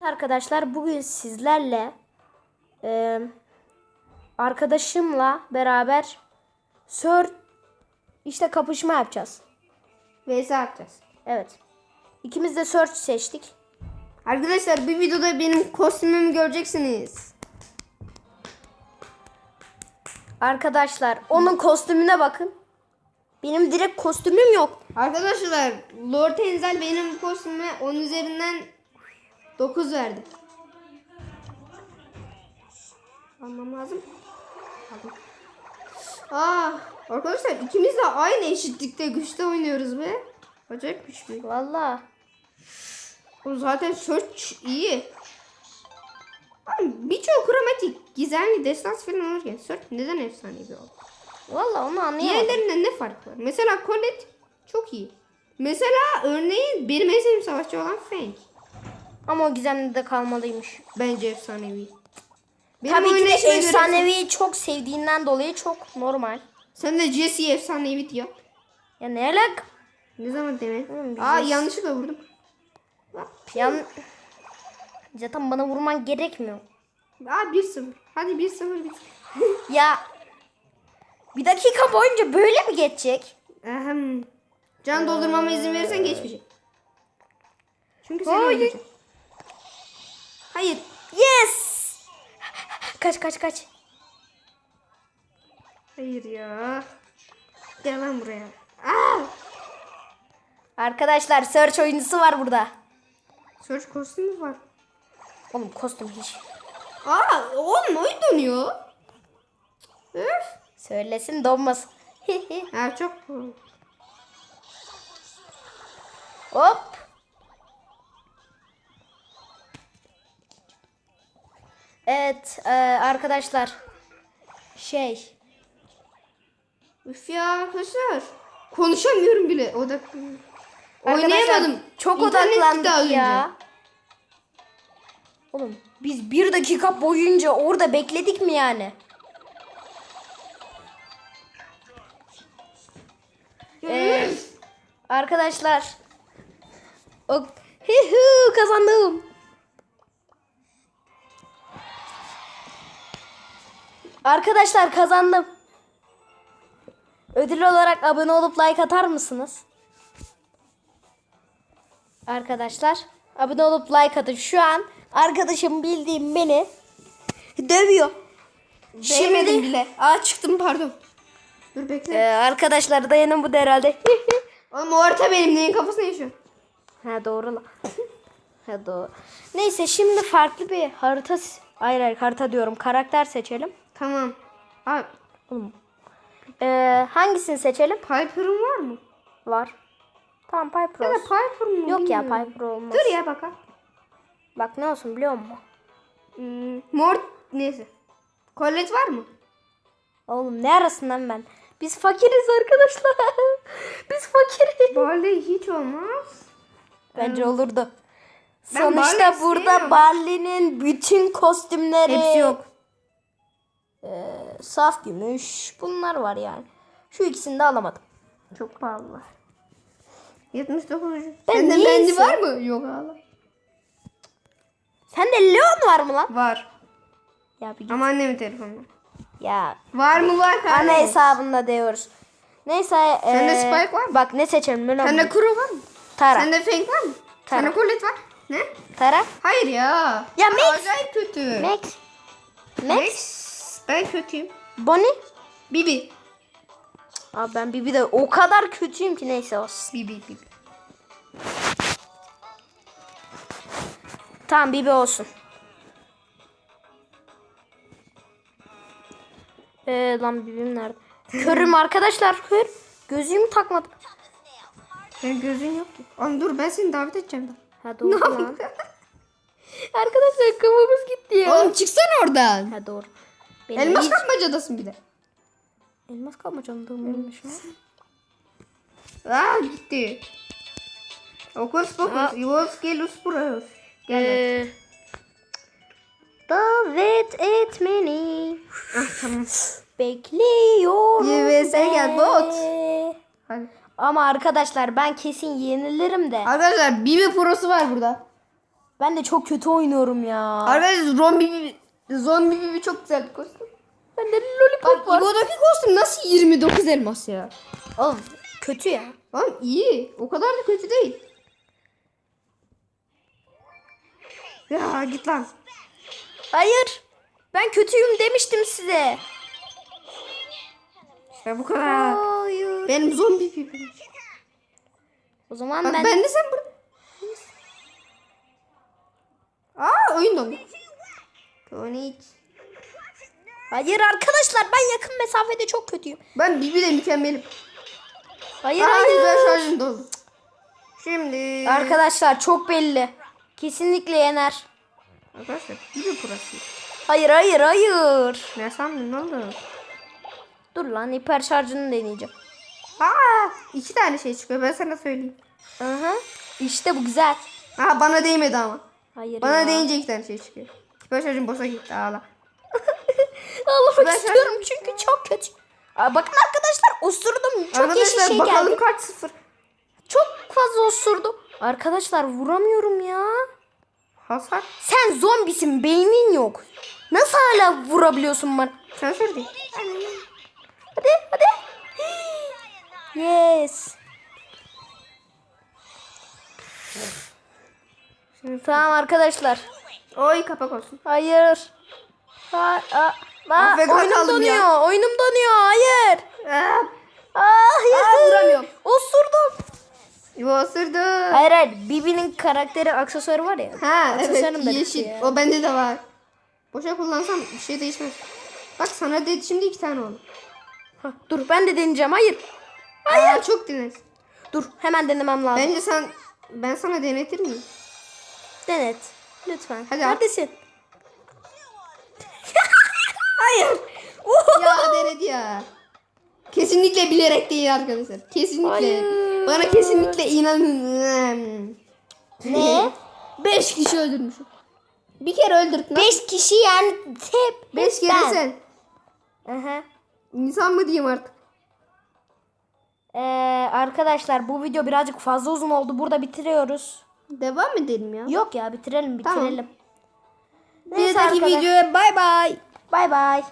Arkadaşlar bugün sizlerle e, arkadaşımla beraber sör işte kapışma yapacağız. VS atacağız. Evet. İkimiz de search seçtik. Arkadaşlar bir videoda benim kostümümü göreceksiniz. Arkadaşlar onun kostümüne bakın. Benim direkt kostümüm yok. Arkadaşlar Lord Enzel benim kostümüme 10 üzerinden 9 verdi. Almam lazım. Aldım. Aa, arkadaşlar ikimiz de aynı eşitlikte güçte oynuyoruz be. Acayip güçlü. Vallahi. O zaten search iyi. Birçok kromatik, gizemli, destans falan olurken search neden efsanevi oldu? Vallahi onu anlayamadım. Diğerlerinden ne fark var? Mesela Colette çok iyi. Mesela örneğin benim en sevdiğim savaşçı olan Fang. Ama o gizemli de kalmalıymış. Bence efsanevi. Benim Tabii ki de oynayışıma göre- efsaneviyi çok sevdiğinden dolayı çok normal. Sen de Jesse'yi efsanevi diyor. Ya ne alak? Ne zaman demek? Oğlum, Aa Jesse- yanlışlıkla vurdum. Yan... Zaten bana vurman gerekmiyor. Aa 1-0. Hadi 1-0 bit. Ya bir dakika boyunca böyle mi geçecek? Ahem. Can doldurmama izin verirsen geçmeyecek. Çünkü sen Hayır. öleceksin. Hayır. Yes! Kaç kaç kaç. Hayır ya. Gel lan buraya. Aa! Arkadaşlar search oyuncusu var burada. Search kostümü var. Oğlum kostüm hiç. Aa oğlum oyun donuyor. Öf. Söylesin donmasın. Ya çok Hop. Evet e, arkadaşlar. Şey. Üf ya arkadaşlar. Konuşamıyorum bile. Odak. Oynayamadım. Çok İnternet odaklandık ya. Oğlum biz bir dakika boyunca orada bekledik mi yani? Ee, arkadaşlar. O, Hihu, kazandım. Arkadaşlar kazandım. Ödül olarak abone olup like atar mısınız? Arkadaşlar abone olup like atın. Şu an arkadaşım bildiğim beni dövüyor. Değmedim Şimdi bile. Aa çıktım pardon. Dur bekle. Ee, arkadaşlar dayanın bu da herhalde. Oğlum o harita benim neyin kafasına yaşıyor. ha doğru lan. ha doğru. Neyse şimdi farklı bir harita hayır hayır harita diyorum karakter seçelim. Tamam. Aa Oğlum. Ee, hangisini seçelim? Piper'ın var mı? Var. Tamam Piper Ya da olsun. Piper mı? Yok ya bilmiyorum. Piper olmaz. Dur ya bakalım. Bak ne olsun biliyor musun? Hmm, mor neyse. Colette var mı? Oğlum ne arasından ben? Biz fakiriz arkadaşlar. Biz fakiriz. Barley hiç olmaz. Bence olurdu. Ben Sonuçta Barley'i burada. Barley'nin bütün kostümleri Hepsi yok. Saf gümüş bunlar var yani. Şu ikisini de alamadım. Çok pahalı. 79. Ben Sende niyeyse- mendi var mı? Yok hala. Sende Leon var mı lan? Var. Ya bir git. Ama annemin telefonunda. Ya Var mı var ana kardeşim? hesabında diyoruz. Neyse. Sende eee, Spike var mı? Bak ne seçelim biliyor Sende musun? Kuro var mı? Tara. Sende Fang var mı? Tara. Sende Colette var. Ne? Tara. Hayır ya. Ya Max. Acayip kötü. Max. Max. Max. Ben kötüyüm. Bonnie. Bibi. Abi ben bir de o kadar kötüyüm ki neyse olsun. Bibi Bibi. Tamam Bibi olsun. Ee, lan Bibim nerede? Körüm arkadaşlar kör. Gözlüğümü takmadım. Senin gözün yok ki. Oğlum dur ben seni davet edeceğim da. Ha doğru lan. arkadaşlar kafamız gitti ya. Oğlum çıksana oradan. Ha doğru. Benim Elmas hiç- kapmacadasın bir de. Elmas dığımıymış ya. Aa gitti. Okus pokus. Yuvos gelus burayos. Gel. Ee, davet et beni. Ah. Bekliyorum. YVS gel, bot. Hadi. Ama arkadaşlar ben kesin yenilirim de. Arkadaşlar Bibi Pro'su var burada. Ben de çok kötü oynuyorum ya. Arkadaşlar zombi bibi, zombi bibi çok güzel bir kostüm. Bende lollipop Bak var. İbo'daki kostüm nasıl 29 elmas ya? Oğlum kötü ya. Lan iyi. O kadar da kötü değil. Ya git lan. Hayır. Ben kötüyüm demiştim size. İşte bu kadar. Hayır. Benim zombi bibim. O zaman Bak ben... ben de sen burada. Aa oyun dondu. Tonic. Hayır arkadaşlar ben yakın mesafede çok kötüyüm. Ben Bibi de mükemmelim. Hayır Ay hayır. ben şarjım doldu. Şimdi. Arkadaşlar çok belli. Kesinlikle yener. Arkadaşlar Bibi burası. Hayır hayır hayır. Ne sandın ne oldu? Dur lan hiper şarjını deneyeceğim. Aa iki tane şey çıkıyor ben sana söyleyeyim. Aha. İşte bu güzel. Aa bana değmedi ama. Hayır Bana ya. değince iki tane şey çıkıyor. Hiper şarjım boşa gitti ağla. Ağlamak istiyorum çünkü çok kötü. Aa, bakın arkadaşlar osurdum. Çok Arkadaşlar yeşil şey bakalım geldi. kaç sıfır. Çok fazla osurdum. Arkadaşlar vuramıyorum ya. Hasar. Sen zombisin beynin yok. Nasıl hala vurabiliyorsun bana? Sen sür değil. Hadi hadi. Yes. Şimdi- Tamam arkadaşlar. Oy kapak olsun. Hayır. Ha, a, a, Affet oyunum donuyor. ya. Oyunum donuyor. Hayır. Aa, Aa, hayır. Aa, vuramıyorum. Osurdum. Yo ısırdı. Hayır hayır. Bibi'nin karakteri aksesuarı var ya. Ha evet yeşil. ya. O bende de var. Boşa kullansam bir şey değişmez. Bak sana dedi şimdi iki tane oldu. Dur ben de deneyeceğim. Hayır. Hayır. çok dinle. Dur hemen denemem lazım. Bence sen ben sana denetir miyim? Denet. Lütfen. Hadi. Neredesin? Hayır. ya denedi ya. Kesinlikle bilerek değil arkadaşlar. Kesinlikle. Hayır. Bana kesinlikle inanın. Ne? Beş kişi öldürmüşüm. Bir kere öldürdün. Beş, Beş kişi yani hep. Beş hep kere ben. sen. Aha. İnsan mı diyeyim artık? Ee, arkadaşlar bu video birazcık fazla uzun oldu. Burada bitiriyoruz. Devam edelim ya. Yok ya bitirelim Tamam. bitirelim. Bir Neyse dahaki arkadaş- videoya bay bay. Bay bay.